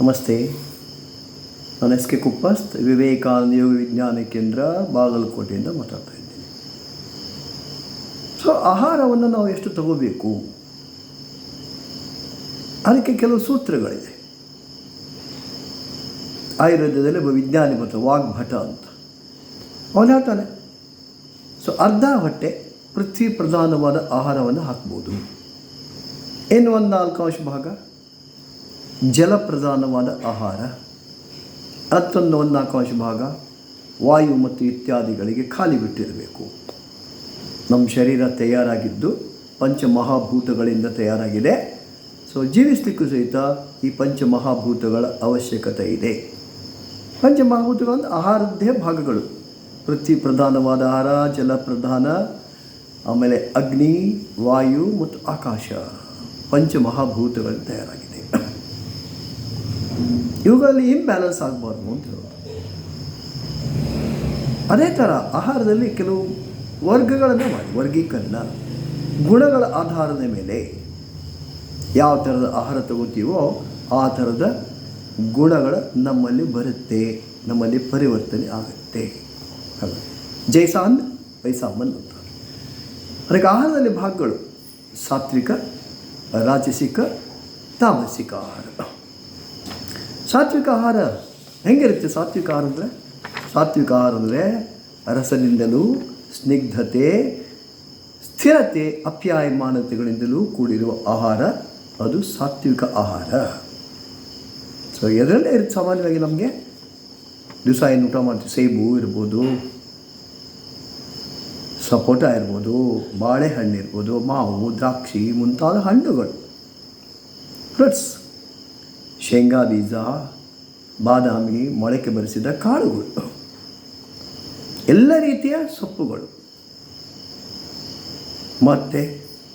ನಮಸ್ತೆ. ನಾನು S K ಕುಪ್ಪಸ್ತ್. ವಿವೇಕಾನಂದ ಯೋಗ ವಿಜ್ಞಾನ ಕೇಂದ್ರ, ಬಾಗಲಕೋಟೆಯಿಂದ ಮಾತಾಡ್ತಾ ಇದ್ದೀನಿ. ಸೊ ಆಹಾರವನ್ನು ನಾವು ಎಷ್ಟು ತಗೋಬೇಕು? ಅದಕ್ಕೆ ಕೆಲವು ಸೂತ್ರಗಳಿದೆ. ಆಯುರ್ವೇದದಲ್ಲಿ ಒಬ್ಬ ವಿಜ್ಞಾನಿ ಮತ್ತು ವಾಗ್ಭಟ ಅಂತ. ಅವನು ಹೇಳ್ತಾನೆ ಸೊ ಅರ್ಧ ಹೊಟ್ಟೆ ಪೃಥ್ವಿ ಪ್ರಧಾನವಾದ ಆಹಾರವನ್ನು ಹಾಕ್ಬೋದು. ಏನು ಒಂದು ನಾಲ್ಕು ಅಂಶ ಭಾಗ ಜಲಪ್ರಧಾನವಾದ ಆಹಾರ ಅತ್ತೊಂದು ಒಂದಾಕಾಶ ಭಾಗ, ವಾಯು ಮತ್ತು ಇತ್ಯಾದಿಗಳಿಗೆ ಖಾಲಿ ಬಿಟ್ಟಿರಬೇಕು. ನಮ್ಮ ಶರೀರ ತಯಾರಾಗಿದ್ದು ಪಂಚಮಹಾಭೂತಗಳಿಂದ ತಯಾರಾಗಿದೆ. ಸೊ ಜೀವಿಸಲಿಕ್ಕೂ ಸಹಿತ ಈ ಪಂಚಮಹಾಭೂತಗಳ ಅವಶ್ಯಕತೆ ಇದೆ. ಪಂಚಮಹಾಭೂತಗಳು ಆಹಾರದ್ದೇ ಭಾಗಗಳು. ಪೃಥ್ವಿ ಪ್ರಧಾನವಾದ ಆಹಾರ ಜಲ ಪ್ರಧಾನ ಆಮೇಲೆ ಅಗ್ನಿ, ವಾಯು ಮತ್ತು ಆಕಾಶ. ಪಂಚಮಹಾಭೂತಗಳು ತಯಾರಾಗಿದೆ. ಇವುಗಳಲ್ಲಿ ಇಂಬ್ಯಾಲೆನ್ಸ್ ಆಗಬಾರ್ದು ಅಂತ ಹೇಳೋದು ಅದೇ ಥರ ಆಹಾರದಲ್ಲಿ ಕೆಲವು ವರ್ಗಗಳನ್ನು ಮಾಡಿ. ವರ್ಗೀಕರಣ, ಗುಣಗಳ ಆಧಾರದ ಮೇಲೆ ಯಾವ ಥರದ ಆಹಾರ ತಗೋತೀವೋ ಆ ಥರದ ಗುಣಗಳು ನಮ್ಮಲ್ಲಿ ಬರುತ್ತೆ, ನಮ್ಮಲ್ಲಿ ಪರಿವರ್ತನೆ ಆಗುತ್ತೆ. ಜೈಸಾನ್ ವೈಸಾಮನ್ ಅಂತ ಅದಕ್ಕೆ ಆಹಾರದಲ್ಲಿ ಭಾಗಗಳು ಸಾತ್ವಿಕ, ರಾಜಸಿಕ, ತಾಮಸಿಕ ಆಹಾರ. ಸಾತ್ವಿಕ ಆಹಾರ. ಹೆಂಗಿರುತ್ತೆ ಸಾತ್ವಿಕ ಆಹಾರ ಅಂದರೆ? ಸಾತ್ವಿಕ ಆಹಾರ ಅಂದರೆ ರಸದಿಂದಲೂ, ಸ್ನಿಗ್ಧತೆ, ಸ್ಥಿರತೆ, ಅಪ್ಯಾಯಮಾನತೆಗಳಿಂದಲೂ ಕೂಡಿರುವ ಆಹಾರ. ಅದು ಸಾತ್ವಿಕ ಆಹಾರ. ಸೊ ಎದರಲ್ಲೇ ಇರುತ್ತೆ ಸಾಮಾನ್ಯವಾಗಿ ನಮಗೆ? ದಿವಸ ಏನು ಊಟ ಮಾಡ್ತೀವಿ. ಸೇಬು ಇರ್ಬೋದು, ಸಪೋಟ ಇರ್ಬೋದು, ಬಾಳೆಹಣ್ಣು ಇರ್ಬೋದು, ಮಾವು, ದ್ರಾಕ್ಷಿ ಮುಂತಾದ ಹಣ್ಣುಗಳು. ಫ್ರೂಟ್ಸ್ ಶೇಂಗಾ ಬೀಜ, ಬಾದಾಮಿ, ಮೊಳಕೆ ಬರೆಸಿದ ಕಾಳುಗಳು. ಎಲ್ಲ ರೀತಿಯ ಸೊಪ್ಪುಗಳು. ಮತ್ತು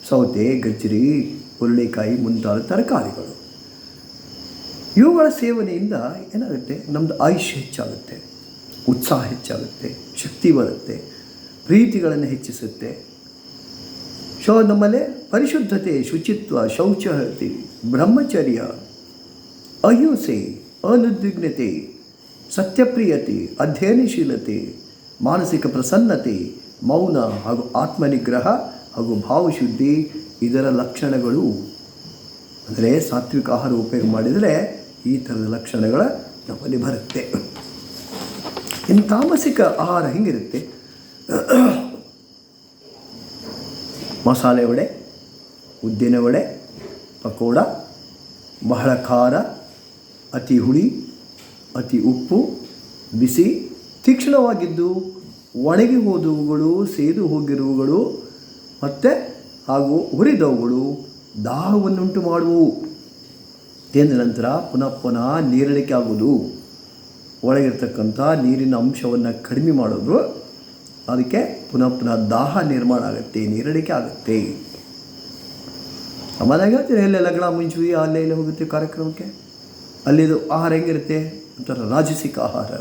ಸೌತೆ, ಗಜ್ಜರಿ, ಹುರುಳಿಕಾಯಿ ಮುಂತಾದ ತರಕಾರಿಗಳು. ಇವುಗಳ ಸೇವನೆಯಿಂದ ಏನಾಗುತ್ತೆ? ನಮ್ಮದು ಆಯುಷ್ಯ ಹೆಚ್ಚಾಗುತ್ತೆ, ಉತ್ಸಾಹ ಹೆಚ್ಚಾಗುತ್ತೆ, ಶಕ್ತಿ ಬರುತ್ತೆ, ಪ್ರೀತಿಗಳನ್ನು ಹೆಚ್ಚಿಸುತ್ತೆ. ಶೋ ನಮ್ಮಲ್ಲಿ ಪರಿಶುದ್ಧತೆ, ಶುಚಿತ್ವ ಶೌಚ ಬ್ರಹ್ಮಚರ್ಯ ಅಹಿಂಸೆ ಅನುದ್ವಿಗ್ನತೆ ಸತ್ಯಪ್ರಿಯತೆ, ಅಧ್ಯಯನಶೀಲತೆ, ಮಾನಸಿಕ ಪ್ರಸನ್ನತೆ, ಮೌನ ಹಾಗೂ ಆತ್ಮನಿಗ್ರಹ ಹಾಗೂ ಭಾವಶುದ್ಧಿ ಇದರ ಲಕ್ಷಣಗಳು. ಅಂದರೆ ಸಾತ್ವಿಕ ಆಹಾರ ಉಪಯೋಗ ಮಾಡಿದರೆ ಈ ಥರದ ಲಕ್ಷಣಗಳ ನಮ್ಮಲ್ಲಿ ಬರುತ್ತೆ. ಇನ್ನು ತಾಮಸಿಕ ಆಹಾರ ಹೆಂಗಿರುತ್ತೆ? ಮಸಾಲೆ ವಡೆ, ಉದ್ದಿನ ವಡೆ, ಪಕೋಡ, ಬಹಳ ಖಾರ ಅತಿ ಹುಳಿ, ಅತಿ ಉಪ್ಪು, ಬಿಸಿ, ತೀಕ್ಷ್ಣವಾಗಿದ್ದು ಒಣಗಿ ಹೋದವುಗಳು, ಸೇದು ಹೋಗಿರುವುಗಳು ಮತ್ತು ಹಾಗೂ ಹುರಿದವುಗಳು ದಾಹವನ್ನುಂಟು ಮಾಡುವು ತಿಂದ ನಂತರ ಪುನಃ ಪುನಃ ನೀರಳಿಕೆ ಆಗುವುದು. ಒಳಗಿರ್ತಕ್ಕಂಥ ನೀರಿನ ಅಂಶವನ್ನು ಕಡಿಮೆ ಮಾಡೋದು ಅದಕ್ಕೆ ಪುನಃ ಪುನಃ ದಾಹ ನಿರ್ಮಾಣ ಆಗುತ್ತೆ ನೀರಳಿಕೆ ಆಗುತ್ತೆ. ಆಮೇಲೆ ಹೇಳ್ತೀರಿ ಎಲ್ಲೇ ಲಗ್ನ ಮುಂಚುವಿ ಅಲ್ಲೇ ಇಲ್ಲೇ ಹೋಗುತ್ತೆ ಕಾರ್ಯಕ್ರಮಕ್ಕೆ. ಅಲ್ಲಿದು ಆಹಾರ ಹೆಂಗಿರುತ್ತೆ ಒಂಥರ ರಾಜಸಿಕ ಆಹಾರ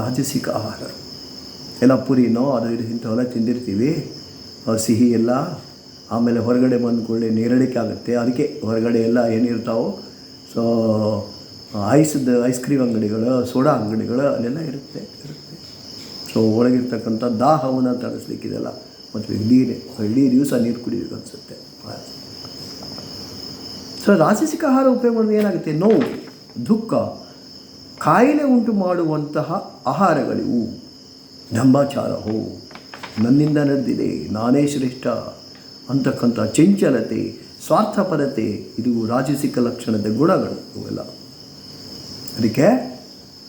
ರಾಜಸಿಕ ಆಹಾರ. ಎಲ್ಲ ಪುರಿನೋ ಅದು ಇದು ಇಂಥವೆಲ್ಲ ತಿಂದಿರ್ತೀವಿ. ಸಿಹಿ ಎಲ್ಲ ಆಮೇಲೆ ಹೊರಗಡೆ ಬಂದ್ಕೊಳ್ಳಿ ನೀರಡಿಕೆ ಆಗುತ್ತೆ. ಅದಕ್ಕೆ ಹೊರಗಡೆ ಎಲ್ಲ ಏನಿರ್ತಾವೋ, ಸೊ, ಐಸ್ದು, ಐಸ್ ಕ್ರೀಮ್ ಅಂಗಡಿಗಳು, ಸೋಡಾ ಅಂಗಡಿಗಳು ಅಲ್ಲೆಲ್ಲ ಇರುತ್ತೆ ಇರುತ್ತೆ. ಸೊ, ಒಳಗಿರ್ತಕ್ಕಂಥ ದಾಹವನ್ನು ತಡಿಸ್ಲಿಕ್ಕಿದೆಲ್ಲ ಮತ್ತು ಇಡೀ ಇಡೀ ದಿವಸ ನೀರು ಕುಡಿಬೇಕು ಅನಿಸುತ್ತೆ. ಸೊ, ರಾಜಸಿಕ ಆಹಾರ ಉಪಯೋಗ ಮಾಡಿದ್ರೆ ಏನಾಗುತ್ತೆ? ನೋವು. ದುಃಖ ಕಾಯಿಲೆ ಉಂಟು ಮಾಡುವಂತಹ ಆಹಾರಗಳಿವು. ಢಂಬಾಚಾರವು ನನ್ನಿಂದ ನಡೆದಿದೆ, ನಾನೇ ಶ್ರೇಷ್ಠ. ಅಂತಕ್ಕಂಥ ಚಂಚಲತೆ, ಸ್ವಾರ್ಥಪರತೆ, ಇದು ರಾಜಸಿಕ ಲಕ್ಷಣದ ಗುಣಗಳು ಇವೆಲ್ಲ. ಅದಕ್ಕೆ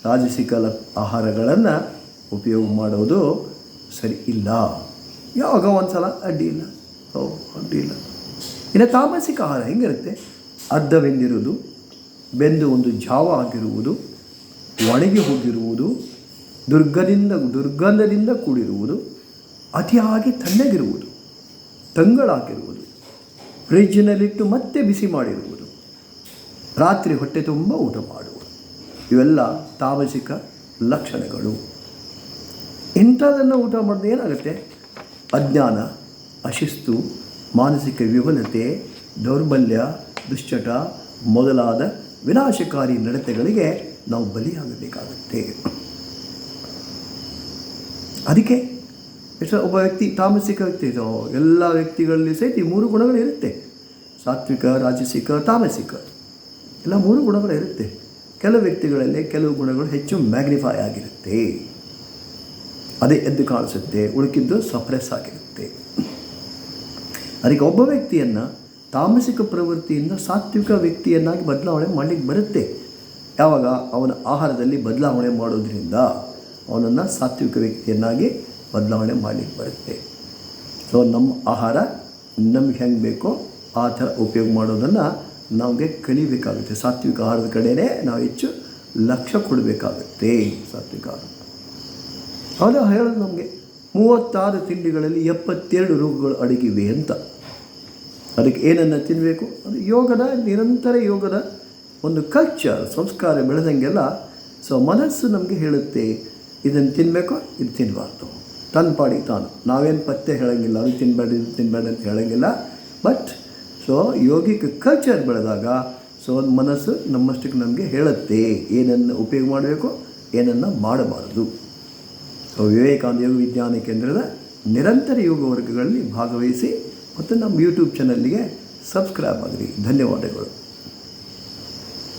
ರಾಜಸಿಕ ಲ, ಆಹಾರಗಳನ್ನು ಉಪಯೋಗ ಮಾಡೋದು ಸರಿ ಇಲ್ಲ. ಯಾವಾಗ ಒಂದು ಸಲ ಅಡ್ಡಿ ಇಲ್ಲ. ಓ ಅಡ್ಡಿ ಇಲ್ಲ. ಇನ್ನು ತಾಮಸಿಕ ಆಹಾರ ಹೆಂಗಿರುತ್ತೆ? ಅರ್ಧ ಬೆಂದಿರುವುದು ಬೆಂದು ಒಂದು ಜಾವ ಆಗಿರುವುದು, ಒಣಗಿ ಹೋಗಿರುವುದು, ದುರ್ಗದಿಂದ, ದುರ್ಗಂಧದಿಂದ ಕೂಡಿರುವುದು, ಅತಿಯಾಗಿ ತಣ್ಣಗಿರುವುದು, ತಂಗಳಾಗಿರುವುದು ಫ್ರಿಜ್ಜಿನಲ್ಲಿಟ್ಟು ಮತ್ತೆ ಬಿಸಿ ಮಾಡಿರುವುದು, ರಾತ್ರಿ ಹೊಟ್ಟೆ ತುಂಬ ಊಟ ಮಾಡುವುದು. ಇವೆಲ್ಲ ತಾಮಸಿಕ ಲಕ್ಷಣಗಳು. ಇಂಥದನ್ನು ಊಟ ಮಾಡಿದ್ರೆ ಏನಾಗುತ್ತೆ? ಅಜ್ಞಾನ, ಅಶಿಸ್ತು, ಮಾನಸಿಕ ವಿಫಲತೆ ದೌರ್ಬಲ್ಯ, ದುಶ್ಚಟ ಮೊದಲಾದ ವಿನಾಶಕಾರಿ ನಡತೆಗಳಿಗೆ ನಾವು ಬಲಿಯಾಗಬೇಕಾಗುತ್ತೆ. ಅದಕ್ಕೆ ಎಷ್ಟೋ ಒಬ್ಬ ವ್ಯಕ್ತಿ, ತಾಮಸಿಕ ವ್ಯಕ್ತಿ ಎಲ್ಲ ವ್ಯಕ್ತಿಗಳಲ್ಲಿ ಸಹಿತ ಈ ಮೂರು ಗುಣಗಳು ಇರುತ್ತೆ. ಸಾತ್ವಿಕ, ರಾಜಸಿಕ, ತಾಮಸಿಕ. ಎಲ್ಲ ಮೂರು ಗುಣಗಳು ಇರುತ್ತೆ. ಕೆಲವು ವ್ಯಕ್ತಿಗಳಲ್ಲಿ ಕೆಲವು ಗುಣಗಳು ಹೆಚ್ಚು ಮ್ಯಾಗ್ನಿಫೈ ಆಗಿರುತ್ತೆ. ಅದೇ ಎದ್ದು ಕಾಣಿಸುತ್ತೆ ಉಳುಕಿದ್ದು ಸಪ್ರೆಸ್ ಆಗಿರುತ್ತೆ. ಅದಕ್ಕೆ ಒಬ್ಬ ವ್ಯಕ್ತಿಯನ್ನು ತಾಮಸಿಕ ಪ್ರವೃತ್ತಿಯಿಂದ ಸಾತ್ವಿಕ ವ್ಯಕ್ತಿಯನ್ನಾಗಿ ಬದಲಾವಣೆ ಮಾಡಲಿಕ್ಕೆ ಬರುತ್ತೆ. ಯಾವಾಗ? ಅವನ ಆಹಾರದಲ್ಲಿ ಬದಲಾವಣೆ ಮಾಡೋದ್ರಿಂದ ಅವನನ್ನು ಸಾತ್ವಿಕ ವ್ಯಕ್ತಿಯನ್ನಾಗಿ ಬದಲಾವಣೆ ಮಾಡಲಿಕ್ಕೆ ಬರುತ್ತೆ. ಸೊ ನಮ್ಮ ಆಹಾರ ನಮ್ಗೆ ಹೆಂಗೆ ಬೇಕೋ ಆ ಥರ ಉಪಯೋಗ ಮಾಡೋದನ್ನು ನಮಗೆ ಕಲಿಬೇಕಾಗುತ್ತೆ. ಸಾತ್ವಿಕ ಆಹಾರದ ಕಡೆಯೇ ನಾವು ಹೆಚ್ಚು ಲಕ್ಷ್ಯ ಕೊಡಬೇಕಾಗುತ್ತೆ. ಸಾತ್ವಿಕ ಆಹಾರ. ಅದು ಹೇಳೋದು ನಮಗೆ. ಮೂವತ್ತಾರು ತಿಂಡಿಗಳಲ್ಲಿ ಎಪ್ಪತ್ತೆರಡು ರೋಗಗಳು ಅಡಗಿವೆ ಅಂತ. ಅದಕ್ಕೆ ಏನನ್ನು ತಿನ್ನಬೇಕು ಅದು ಯೋಗದ, ನಿರಂತರ ಯೋಗದ ಒಂದು ಕಲ್ಚರ್ ಸಂಸ್ಕಾರ ಬೆಳೆದಂಗೆಲ್ಲ ಸೊ ಮನಸ್ಸು ನಮಗೆ ಹೇಳುತ್ತೆ, ಇದನ್ನು ತಿನ್ನಬೇಕು ಇದು ತಿನ್ನಬಾರ್ದು ತನ್ನ ಪಾಡಿ ತಾನು. ನಾವೇನು ಪತ್ತೆ ಹೇಳೋಂಗಿಲ್ಲ, ಅದು ತಿನ್ನಬೇಡ ಇದು ತಿನ್ನಬೇಡ ಅಂತ ಹೇಳೋಂಗಿಲ್ಲ. ಬಟ್ ಸೊ ಯೋಗಿಕ ಕಲ್ಚರ್ ಬೆಳೆದಾಗ ಸೊ ಮನಸ್ಸು ನಮ್ಮಷ್ಟಕ್ಕೆ ನಮಗೆ ಹೇಳುತ್ತೆ, ಏನನ್ನು ಉಪಯೋಗ ಮಾಡಬೇಕು, ಏನನ್ನು ಮಾಡಬಾರದು. ಸೊ ವಿವೇಕಾನಂದ ಯೋಗ ವಿಜ್ಞಾನ ಕೇಂದ್ರದ ನಿರಂತರ ಯೋಗ ವರ್ಗಗಳಲ್ಲಿ ಭಾಗವಹಿಸಿ ಮತ್ತು ನಮ್ಮ ಯೂಟ್ಯೂಬ್ ಚಾನಲ್ಗೆ ಸಬ್ಸ್ಕ್ರೈಬ್ ಆಗಿರಿ. ಧನ್ಯವಾದಗಳು.